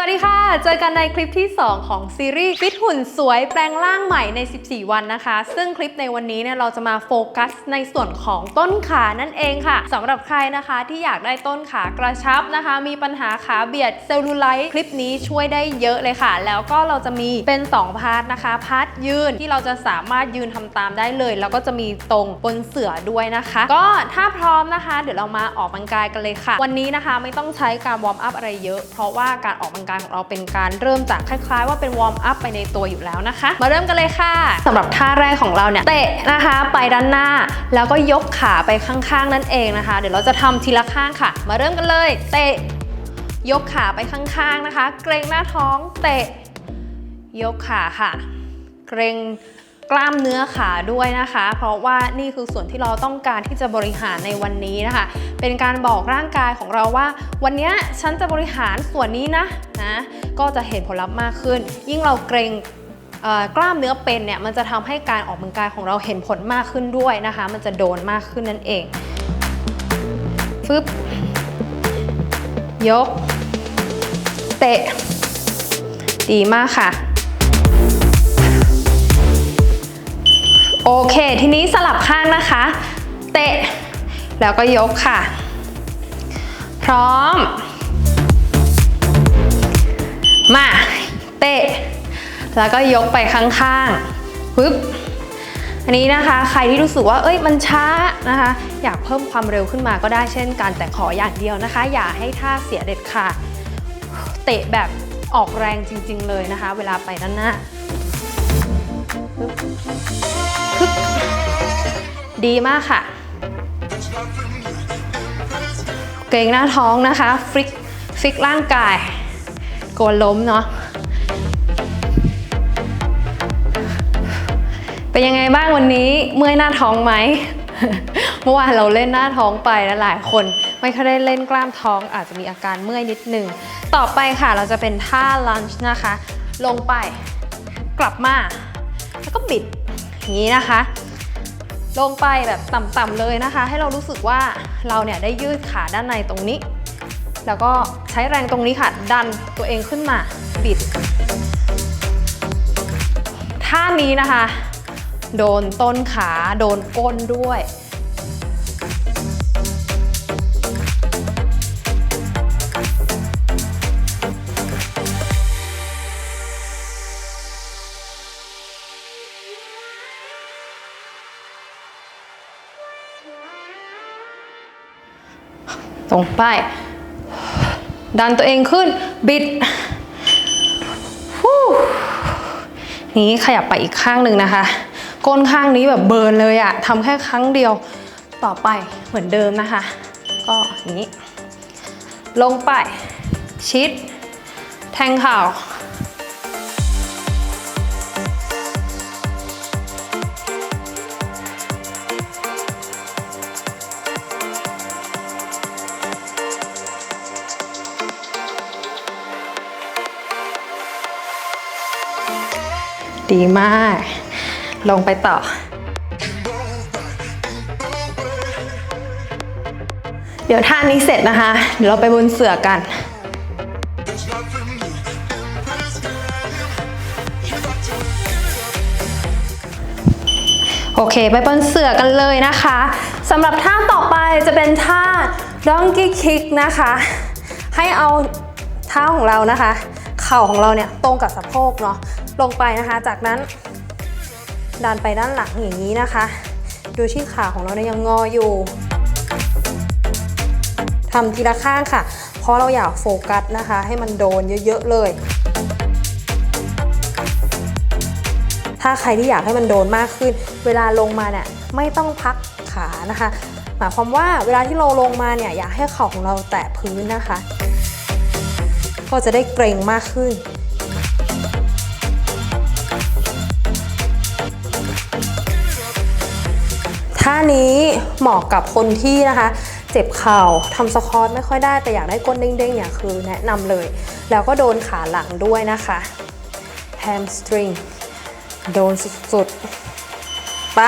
สวัสดีค่ะ เจอกันในคลิปที่ 2 ของซีรีส์ฟิตหุ่นสวยแปลงร่างใหม่ใน 14 วันนะคะ ซึ่งคลิปในวันนี้เนี่ยเราจะมาโฟกัสในส่วนของต้นขานั่นเองค่ะสำหรับใครนะคะที่อยากได้ต้นขากระชับนะคะ มีปัญหาขาเบียดเซลลูไลท์คลิปนี้ช่วยได้เยอะเลยค่ะ แล้วก็เราจะมีเป็น 2 พาร์ทนะคะพาร์ทยืนที่เราจะสามารถยืนทำตามได้เลย แล้วก็จะมีตรงบนเสือด้วยนะคะ ก็ถ้าพร้อมนะคะ เดี๋ยวเรามาออกกำลังกายกันเลยค่ะ วันนี้นะคะไม่ต้องใช้การวอร์มอัพอะไรเยอะ เพราะว่าการออกกำลังกายของเราเป็นการเริ่มจากคล้าย ๆ ว่าเป็นวอร์มอัพไปในตัวอยู่แล้วนะคะ มาเริ่มกันเลยค่ะสำหรับท่าแรกของเราเนี่ยเตะนะคะไปด้านหน้า แล้วก็ยกขาไปข้างๆนั่นเองนะคะ เดี๋ยวเราจะทำทีละข้างค่ะ มาเริ่มกันเลย เตะยกขาไปข้างๆนะคะ เกรงหน้าท้องเตะ ยกขาค่ะ เกรง กล้ามเนื้อขาด้วยนะคะ เพราะว่านี่คือส่วนที่เราต้องการที่จะบริหารในวันนี้นะคะ เป็นการบอกร่างกายของเราว่า วันนี้ฉันจะบริหารส่วนนี้นะนะก็จะเห็นผลลัพธ์มากขึ้น ยิ่งเราเกรงกล้ามเนื้อเป็นเนี่ยมันจะทำให้การออกกำลังกายของเราเห็นผลมากขึ้นด้วยนะคะ มันจะโดนมากขึ้นนั่นเองฟึบยก เตะ ดีมากค่ะ โอเค ทีนี้สลับข้างนะคะ เตะ แล้วก็ยกค่ะ พร้อม มา เตะ แล้วก็ยกไปข้างๆปึ๊บอันนี้นะคะ ใครที่รู้สึกว่าเอ้ยมันช้านะคะ อยากเพิ่มความเร็วขึ้นมาก็ได้เช่นกันแต่ขออย่างเดียวนะคะ อย่าให้ท่าเสียเด็ดขาดเตะแบบออกแรงจริงๆเลยนะคะ เวลาไปด้านหน้า ดีมากค่ะ เกรงหน้าท้องนะคะ ฟิกฟิกร่างกายโกนล้มเนาะเป็นยังไงบ้างวันนี้เมื่อยหน้าท้องไหม เมื่อวานเราเล่นหน้าท้องไปแล้วหลายคนไม่ค่อยได้เล่นกล้ามท้องอาจจะมีอาการเมื่อยนิดหนึ่ง ต่อไปค่ะเราจะเป็นท่าลันช์นะคะ ลงไปกลับมา แล้วก็บิด นี้นะคะ ลงไปแบบต่ำๆเลยนะคะ ให้เรารู้สึกว่าเราเนี่ยได้ยืดขาด้านในตรงนี้ แล้วก็ใช้แรงตรงนี้ค่ะ ดันตัวเองขึ้นมาบิดท่านี้นะคะ โดนต้นขาโดนก้นด้วย ตรงไปดันตัวเองขึ้น บิดนี้ขยับไปอีกข้างหนึ่งนะคะ ก้นข้างนี้แบบเบิร์นเลยอะทำแค่ครั้งเดียวต่อไปเหมือนเดิมนะคะ ก็อย่างนี้ ลงไป ชิด แทงเข่า ดีมาก ลงไปต่อ เดี๋ยวท่านี้เสร็จนะคะ เดี๋ยวเราไปบนเสือกัน โอเค ไปบนเสือกันเลยนะคะสำหรับท่าต่อไปจะเป็นท่า donkey kick นะคะ ให้เอาเท้าของเรานะคะ เข่าของเราเนี่ยตรงกับสะโพกเนาะ ลงไปนะคะ จากนั้นดันไปด้านหลังอย่างนี้นะคะโดยที่ขาของเราเนี่ยยังงออยู่ทำทีละข้างค่ะ เพราะเราอยากโฟกัสนะคะ ให้มันโดนเยอะๆเลย ถ้าใครที่อยากให้มันโดนมากขึ้น เวลาลงมาเนี่ยไม่ต้องพักขานะคะ หมายความว่าเวลาที่เราลงมาเนี่ยอยากให้เข่าของเราแตะพื้นนะคะ ก็จะได้เกรงมากขึ้น ท่านี้เหมาะกับคนที่นะคะ เจ็บเข่าทำสควอตไม่ค่อยได้แต่อยากได้ก้นเด้งๆเนี่ยคือแนะนำเลย แล้วก็โดนขาหลังด้วยนะคะแฮมสตริงโดนสุดๆไป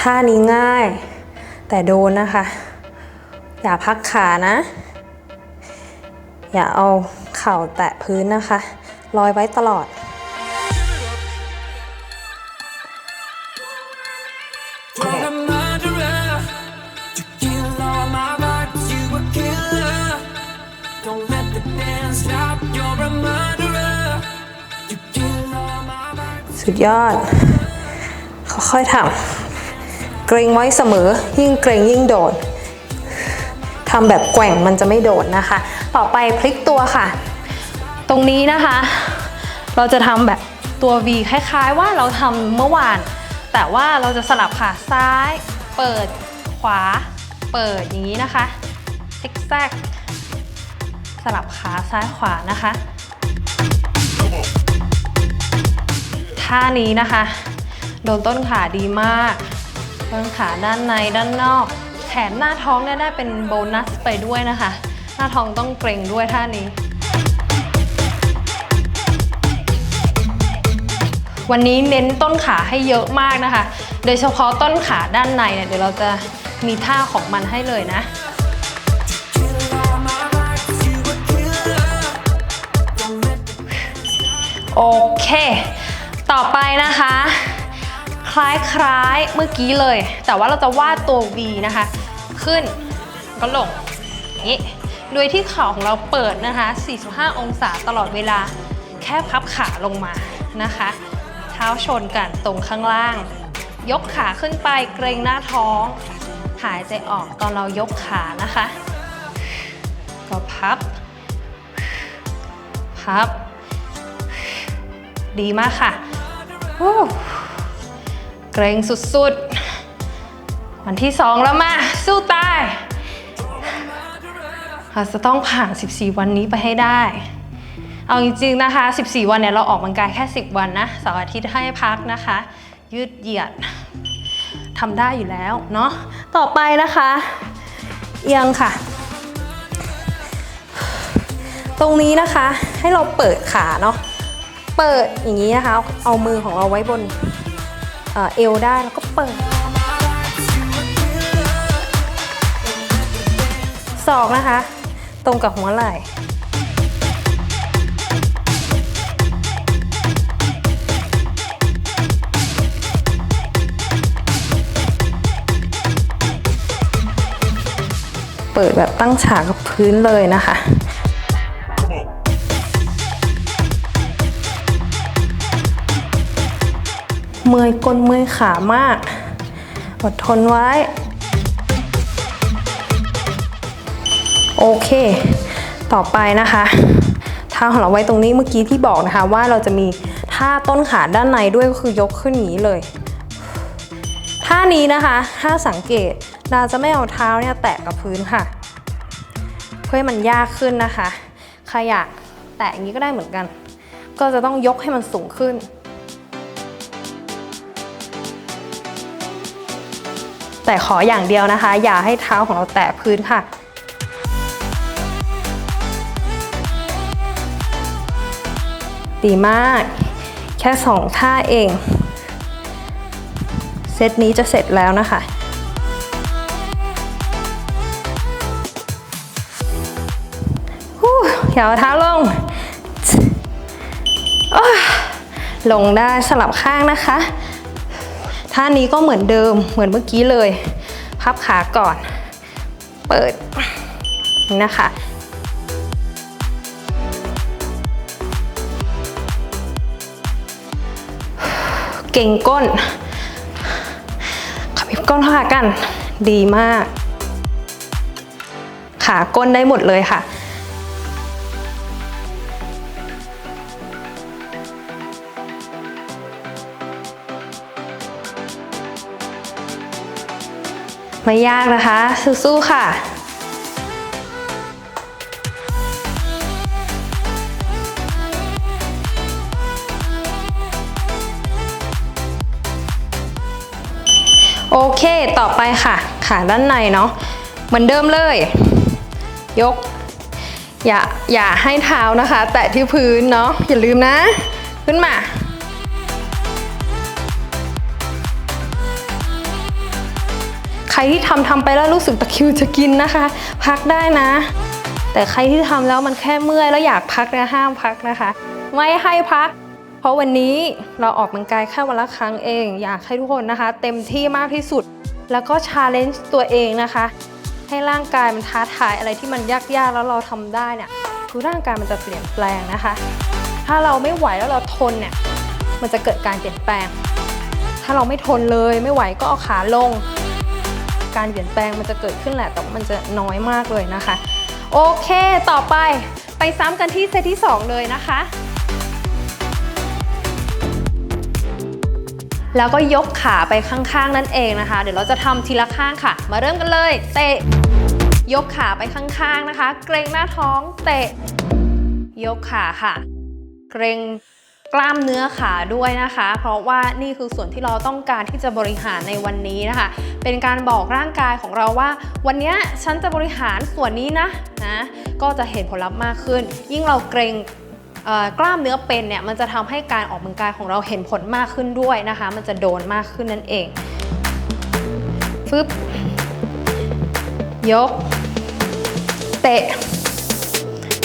ท่านี้ง่าย แต่โดนนะคะ อย่าพักขานะ อย่าเอาเข่าแตะพื้นนะคะ ลอยไว้ตลอด สุดยอด ค่อยๆทำเกรงไว้เสมอ ยิ่งเกรงยิ่งโดดทำแบบแกว่งมันจะไม่โดดนะคะ ต่อไปพลิกตัวค่ะ ตรงนี้นะคะ เราจะทำแบบตัว V คล้าย ๆ ว่าเราทำเมื่อวาน แต่ว่าเราจะสลับค่ะซ้าย เปิดขวา เปิดอย่างนี้นะคะซิกแซกสลับขาซ้ายขวานะคะ ท่านี้นะคะ โดนต้นขาดีมากต้นขาด้านในด้านนอก แถมหน้าท้องเนี่ยได้เป็นโบนัสไปด้วยนะคะ หน้าท้องต้องเกรงด้วยท่านี้ วันนี้เน้นต้นขาให้เยอะมากนะคะ โดยเฉพาะต้นขาด้านในเนี่ยเดี๋ยวเราจะมีท่าของมันให้เลยนะโอเค ต่อไปนะคะ คล้ายๆเมื่อกี้เลย แต่ว่าเราจะวาดตัว V นะคะ ขึ้นก็ลงนี้โดยที่เข่าของเราเปิดนะคะ 45 องศาตลอดเวลา แค่พับขาลงมานะคะ เท้าชนกันตรงข้างล่าง ยกขาขึ้นไปเกรงหน้าท้อง หายใจออกตอนเรายกขานะคะ ก็พับ พับ ดีมากค่ะ เกรงสุดๆ วันที่สองแล้วมา สู้ตายเราจะต้องผ่าน 14 วันนี้ไปให้ได้ เอาจริงๆนะคะ 14 วันเนี่ยเราออกกำลังกายแค่ 10 วันนะเสาร์อาทิตย์ให้พักนะคะ ยืดเหยียดทำได้อยู่แล้วเนาะต่อไปนะคะ เอียงค่ะ ตรงนี้นะคะให้เราเปิดขาเนาะ เปิดอย่างนี้นะคะ เอาเอามือของเราไว้บนเอ่อเอวได้แล้วก็เปิดศอกนะคะ ตรงกับหัวไหล่เปิดแบบตั้งฉากกับพื้นเลยนะคะ เมื่อยก้นเมื่อยขามาก อดทนไว้ โอเค ต่อไปนะคะเท้าของเราไว้ตรงนี้เมื่อกี้ที่บอกนะคะ ว่าเราจะมีท่าต้นขาด้านในด้วยก็คือยกขึ้นอย่างนี้เลยท่านี้นะคะ ถ้าสังเกตเราจะไม่เอาเท้าเนี่ยแตะกับพื้นค่ะ เพื่อให้มันยากขึ้นนะคะ ใครอยากแตะอย่างนี้ก็ได้เหมือนกัน ก็จะต้องยกให้มันสูงขึ้น แต่ขออย่างเดียวนะคะ อย่าให้เท้าของเราแตะพื้นค่ะ ดีมาก แค่สองท่าเอง เซตนี้จะเสร็จแล้วนะคะฮู้อย่าเอาเท้าลงโอ้ลงได้สลับข้างนะคะ ท่านี้ก็เหมือนเดิมเหมือนเมื่อกี้เลย พับขาก่อน เปิดนะคะเก่งก้นขับก้นเข้าหากัน ดีมาก ขาก้นได้หมดเลยค่ะ ไม่ยากนะคะ สู้ๆค่ะโอเค ต่อไปค่ะ ขาด้านในเนาะ เหมือนเดิมเลย ยก อย่า อย่าให้เท้านะคะ แตะที่พื้นเนาะ อย่าลืมนะ ขึ้นมา ที่ทำทำไปแล้วรู้สึกตะคิวจะกินนะคะ พักได้นะ แต่ใครที่ทำแล้วมันแค่เมื่อยแล้วอยากพักนะห้ามพักนะคะ ไม่ให้พัก เพราะวันนี้เราออกกำลังกายแค่วันละครั้งเอง อยากให้ทุกคนนะคะ เต็มที่มากที่สุด แล้วก็ชาเลนจ์ตัวเองนะคะ ให้ร่างกายมันท้าทายอะไรที่มันยากๆแล้วเราทำได้เนี่ยคือร่างกายมันจะเปลี่ยนแปลงนะคะ ถ้าเราไม่ไหวแล้วเราทนเนี่ยมันจะเกิดการเปลี่ยนแปลง ถ้าเราไม่ทนเลยไม่ไหวก็เอาขาลง การเปลี่ยนแปลงมันจะเกิดขึ้นแหละ แต่ว่ามันจะน้อยมากเลยนะคะ โอเค ต่อไปไปซ้ำกันที่เซตที่ 2 เลยนะคะ แล้วก็ยกขาไปข้างๆนั่นเองนะคะ เดี๋ยวเราจะทำทีละข้างค่ะ มาเริ่มกันเลย เตะ ยกขาไปข้างๆนะคะ เกรงหน้าท้อง เตะ ยกขาค่ะ เกรง กล้ามเนื้อขาด้วยนะคะ เพราะว่านี่คือส่วนที่เราต้องการที่จะบริหารในวันนี้นะคะ เป็นการบอกร่างกายของเราว่า วันนี้ฉันจะบริหารส่วนนี้นะนะก็จะเห็นผลลัพธ์มากขึ้น ยิ่งเราเกรงกล้ามเนื้อเป็นเนี่ยมันจะทำให้การออกกำลังกายของเราเห็นผลมากขึ้นด้วยนะคะ มันจะโดนมากขึ้นนั่นเองฟึบยก เตะ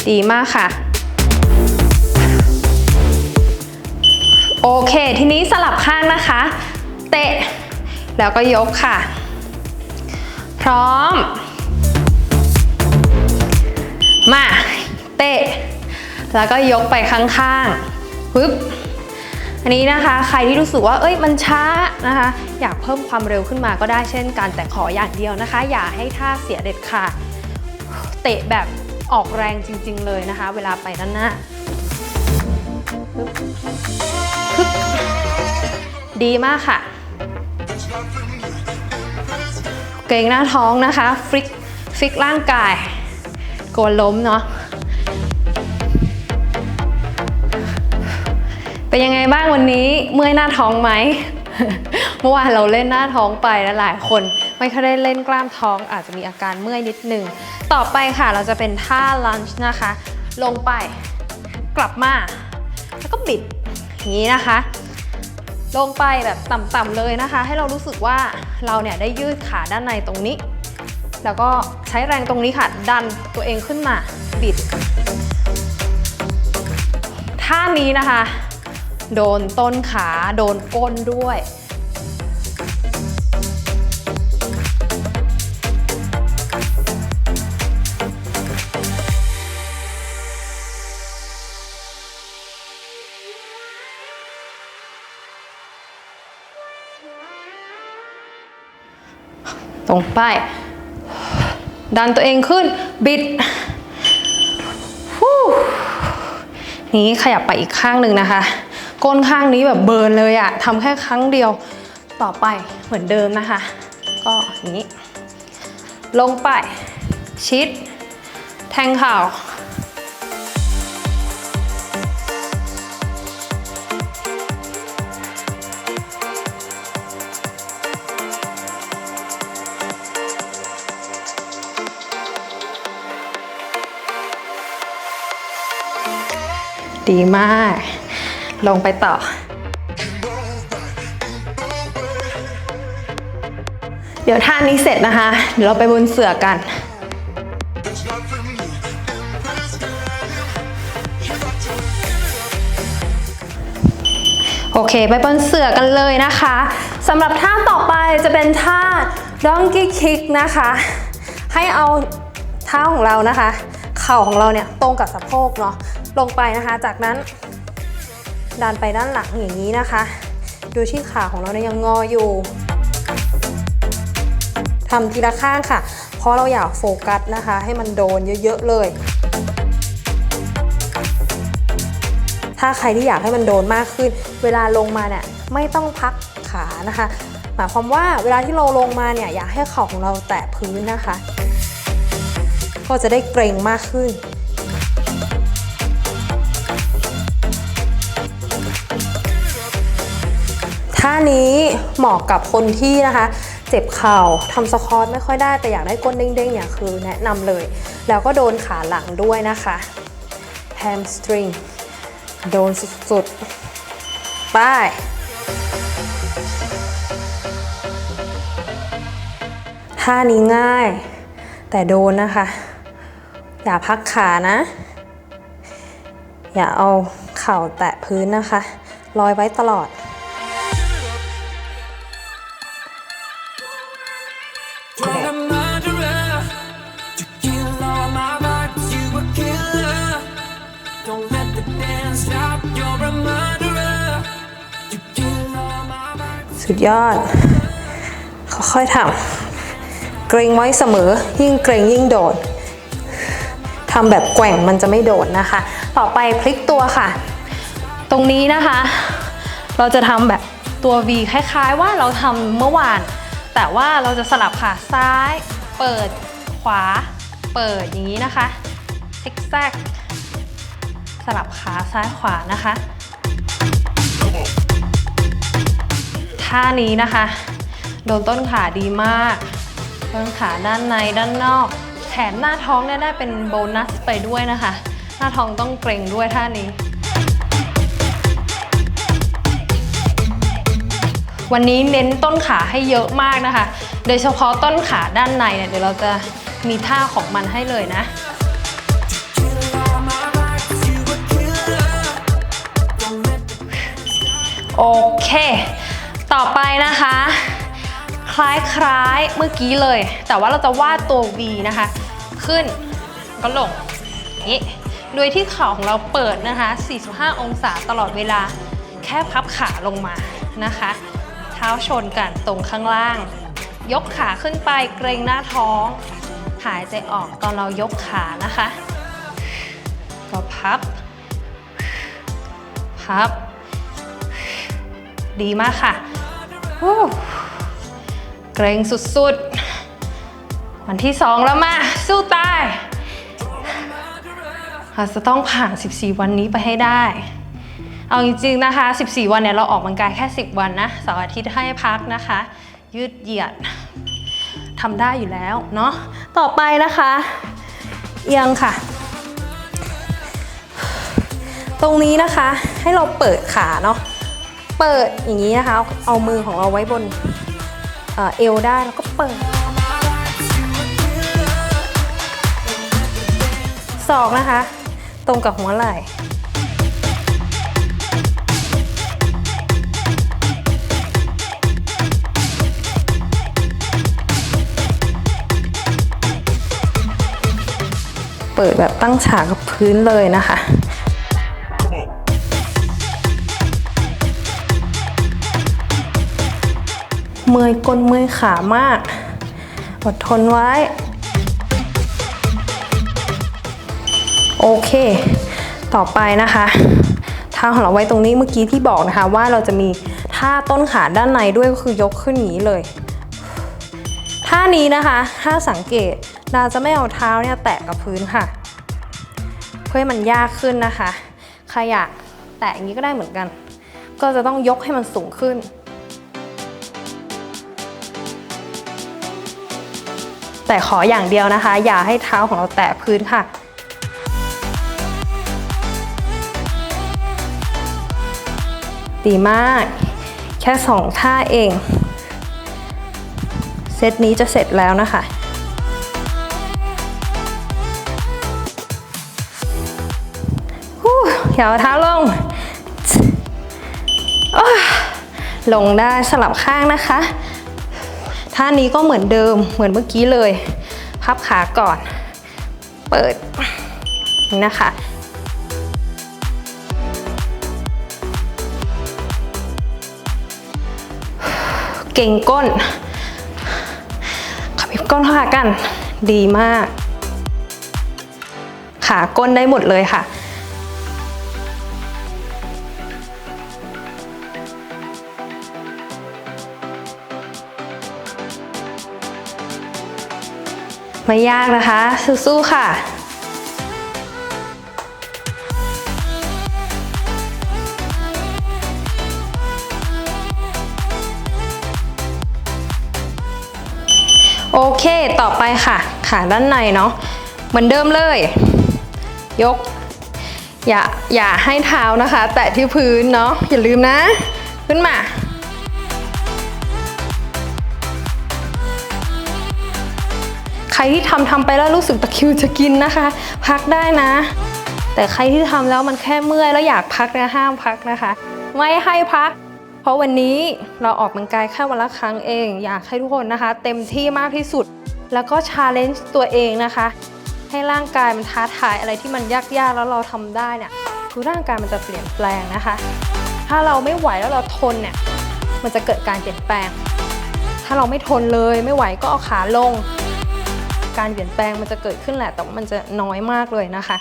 ดีมากค่ะ โอเค ทีนี้สลับข้างนะคะ เตะ แล้วก็ยกค่ะ พร้อม มา เตะ แล้วก็ยกไปข้างๆปึ๊บอันนี้นะคะใครที่รู้สึกว่าเอ้ยมันช้านะคะ อยากเพิ่มความเร็วขึ้นมาก็ได้เช่นกันแต่ขออย่างเดียวนะคะ อย่าให้ท่าเสียเด็ดขาดเตะแบบออกแรงจริง ๆ เลยนะคะ เวลาไปด้านหน้า ดีมากค่ะ เกรงหน้าท้องนะคะ ฟลิกฟลิกร่างกายกลัวล้มเนาะเป็นยังไงบ้างวันนี้เมื่อยหน้าท้องไหม เมื่อวานเราเล่นหน้าท้องไปแล้วหลายคนไม่ค่อยได้เล่นกล้ามท้องอาจจะมีอาการเมื่อยนิดนึง ต่อไปค่ะเราจะเป็นท่าลันช์นะคะ ลงไปกลับมา แล้วก็บิด นี้นะคะ ลงไปแบบต่ำๆเลยนะคะ ให้เรารู้สึกว่าเราเนี่ยได้ยืดขาด้านในตรงนี้ แล้วก็ใช้แรงตรงนี้ค่ะ ดันตัวเองขึ้นมาบิดท่านี้นะคะ โดนต้นขาโดนก้นด้วย ตรงไปดันตัวเองขึ้น บิดนี้ขยับไปอีกข้างหนึ่งนะคะ ก้นข้างนี้แบบเบิร์นเลยอะทำแค่ครั้งเดียวต่อไปเหมือนเดิมนะคะ ก็อย่างนี้ ลงไป ชิด แทงเข่า ดีมาก ลงไปต่อ เดี๋ยวท่านี้เสร็จนะคะ เดี๋ยวเราไปบนเสือกัน โอเค ไปบนเสือกันเลยนะคะสำหรับท่าต่อไปจะเป็นท่า donkey kick นะคะ ให้เอาเท้าของเรานะคะ เข่าของเราเนี่ยตรงกับสะโพกเนาะ ลงไปนะคะ จากนั้นดันไปด้านหลังอย่างนี้นะคะโดยที่ขาของเราเนี่ยยังงออยู่ทำทีละข้างค่ะ เพราะเราอยากโฟกัสนะคะ ให้มันโดนเยอะๆเลย ถ้าใครที่อยากให้มันโดนมากขึ้น เวลาลงมาเนี่ยไม่ต้องพักขานะคะ หมายความว่าเวลาที่เราลงมาเนี่ยอยากให้เข่าของเราแตะพื้นนะคะ ก็จะได้เกรงมากขึ้น นี้เหมาะกับคนที่นะคะ เจ็บเข่าทำสควอตไม่ค่อยได้แต่อยากได้ก้นเด้งๆเนี่ยคือแนะนำเลย แล้วก็โดนขาหลังด้วยนะคะแฮมสตริงโดนสุดๆ ไป ท่านี้ง่าย แต่โดนนะคะ อย่าพักขานะ อย่าเอาเข่าแตะพื้นนะคะ ลอยไว้ตลอด สุดยอด ค่อยๆทำเกรงไว้เสมอ ยิ่งเกรงยิ่งโดดทำแบบแกว่งมันจะไม่โดดนะคะ ต่อไปพลิกตัวค่ะ ตรงนี้นะคะ เราจะทำแบบตัว V คล้ายๆ ว่าเราทำเมื่อวาน แต่ว่าเราจะสลับค่ะ ซ้าย เปิด ขวา เปิดอย่างนี้นะคะซิกแซกสลับขาซ้ายขวานะคะ ท่านี้นะคะ โดนต้นขาดีมาก ต้นขาด้านในด้านนอก แถมหน้าท้องเนี่ยได้เป็นโบนัสไปด้วยนะคะ หน้าท้องต้องเกรงด้วยท่านี้ วันนี้เน้นต้นขาให้เยอะมากนะคะ โดยเฉพาะต้นขาด้านในเนี่ยเดี๋ยวเราจะมีท่าของมันให้เลยนะโอเค ต่อไปนะคะ คล้ายๆเมื่อกี้เลย แต่ว่าเราจะวาดตัว V นะคะ ขึ้นก็ลงนี้โดยที่เข่าของเราเปิดนะคะ 45 องศาตลอดเวลา แค่พับขาลงมานะคะ เท้าชนกันตรงข้างล่าง ยกขาขึ้นไปเกรงหน้าท้อง หายใจออกตอนเรายกขานะคะ ก็พับ พับ ดีมากค่ะเกรงสุดๆ วันที่สองแล้วมา สู้ตายเราจะต้องผ่าน 14 วันนี้ไปให้ได้ เอาจริงๆนะคะ 14 วันเนี่ยเราออกกำลังกายแค่ 10 วันนะเสาร์อาทิตย์ให้พักนะคะ ยืดเหยียดทำได้อยู่แล้วเนาะต่อไปนะคะ เอียงค่ะ ตรงนี้นะคะให้เราเปิดขาเนาะ เปิดอย่างนี้นะคะ เอามือของเราไว้บนเอ่อเอวได้แล้วก็เปิดศอกนะคะ ตรงกับหัวไหล่เปิดแบบตั้งฉากกับพื้นเลยนะคะ เมื่อยก้นเมื่อยขามาก อดทนไว้ โอเค ต่อไปนะคะเท้าของเราไว้ตรงนี้เมื่อกี้ที่บอกนะคะ ว่าเราจะมีท่าต้นขาด้านในด้วยก็คือยกขึ้นอย่างนี้เลยท่านี้นะคะ ถ้าสังเกตดาจะไม่เอาเท้าเนี่ยแตะกับพื้นค่ะ เพื่อให้มันยากขึ้นนะคะ ใครอยากแตะอย่างนี้ก็ได้เหมือนกัน ก็จะต้องยกให้มันสูงขึ้น แต่ขออย่างเดียวนะคะ อย่าให้เท้าของเราแตะพื้นค่ะดีมาก แค่สองท่าเอง เซตนี้จะเสร็จแล้วนะคะฮู้อย่าเท้าลง ลงได้สลับข้างนะคะ ท่านี้ก็เหมือนเดิมเหมือนเมื่อกี้เลย พับขาก่อน เปิดนี่นะคะเก่งก้นขมิบก้นเข้าหากัน ดีมาก ขาก้นได้หมดเลยค่ะ ไม่ยากนะคะ สู้ๆค่ะโอเค ต่อไปค่ะ ขาด้านในเนาะ เหมือนเดิมเลย ยก อย่า อย่าให้เท้านะคะ แตะที่พื้นเนาะ อย่าลืมนะ ขึ้นมา รที่ทำทำไปแล้วรู้สึกตะคิวจะกินนะคะ พักได้นะ แต่ใครที่ทำแล้วมันแค่เมื่อยแล้วอยากพักนะห้ามพักนะคะ ไม่ให้พัก เพราะวันนี้เราออกกำลังกายแค่วันละครั้งเอง อยากให้ทุกคนนะคะ เต็มที่มากที่สุด แล้วก็ชาเลนจ์ตัวเองนะคะ ให้ร่างกายมันท้าทายอะไรที่มันยากๆแล้วเราทำได้เนี่ยคือร่างกายมันจะเปลี่ยนแปลงนะคะ ถ้าเราไม่ไหวแล้วเราทนเนี่ยมันจะเกิดการเปลี่ยนแปลง ถ้าเราไม่ทนเลยไม่ไหวก็เอาขาลง การเปลี่ยนแปลงมันจะเกิดขึ้นแหละ แต่ว่ามันจะน้อยมากเลยนะคะ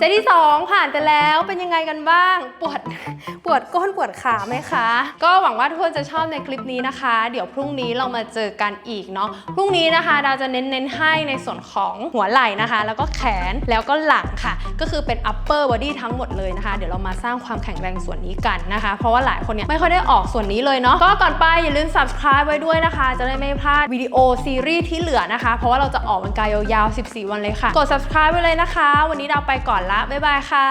เซตที่ 2 ผ่านไปแล้วเป็นยังไงกันบ้าง ปวดปวดก้นปวดขาไหมคะ ก็หวังว่าทุกคนจะชอบในคลิปนี้นะคะ เดี๋ยวพรุ่งนี้เรามาเจอกันอีกเนาะพรุ่งนี้นะคะดาวจะเน้นเน้นๆให้ในส่วนของหัวไหล่นะคะ แล้วก็แขนแล้วก็หลังค่ะ ก็คือเป็น upper body ทั้งหมดเลยนะคะ เดี๋ยวเรามาสร้างความแข็งแรงส่วนนี้กันนะคะ เพราะว่าหลายคนเนี่ยไม่ค่อยได้ออกส่วนนี้เลยเนาะก็ก่อนไปอย่าลืม subscribe ไว้ด้วยนะคะ จะได้ไม่พลาดวิดีโอซีรีส์ที่เหลือนะคะ เพราะว่าเราจะออกกำลังกายยาวๆ14 วันเลยค่ะกด subscribe ไว้เลยนะคะ วันนี้ดาวไปก่อนละ บ๊ายบายค่ะ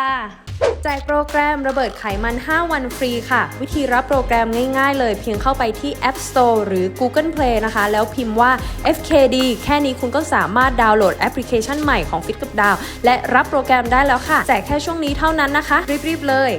แจกโปรแกรมระเบิดไขมัน 5 วันฟรีค่ะ วิธีรับโปรแกรมง่ายๆ เลยเพียงเข้าไปที่ App Store หรือ Google Play นะคะ แล้วพิมพ์ว่า FKD แค่นี้คุณก็สามารถดาวน์โหลดแอปพลิเคชันใหม่ของ Fit กับดาวและรับโปรแกรมได้แล้วค่ะ แจกแค่ช่วงนี้เท่านั้นนะคะ รีบๆเลย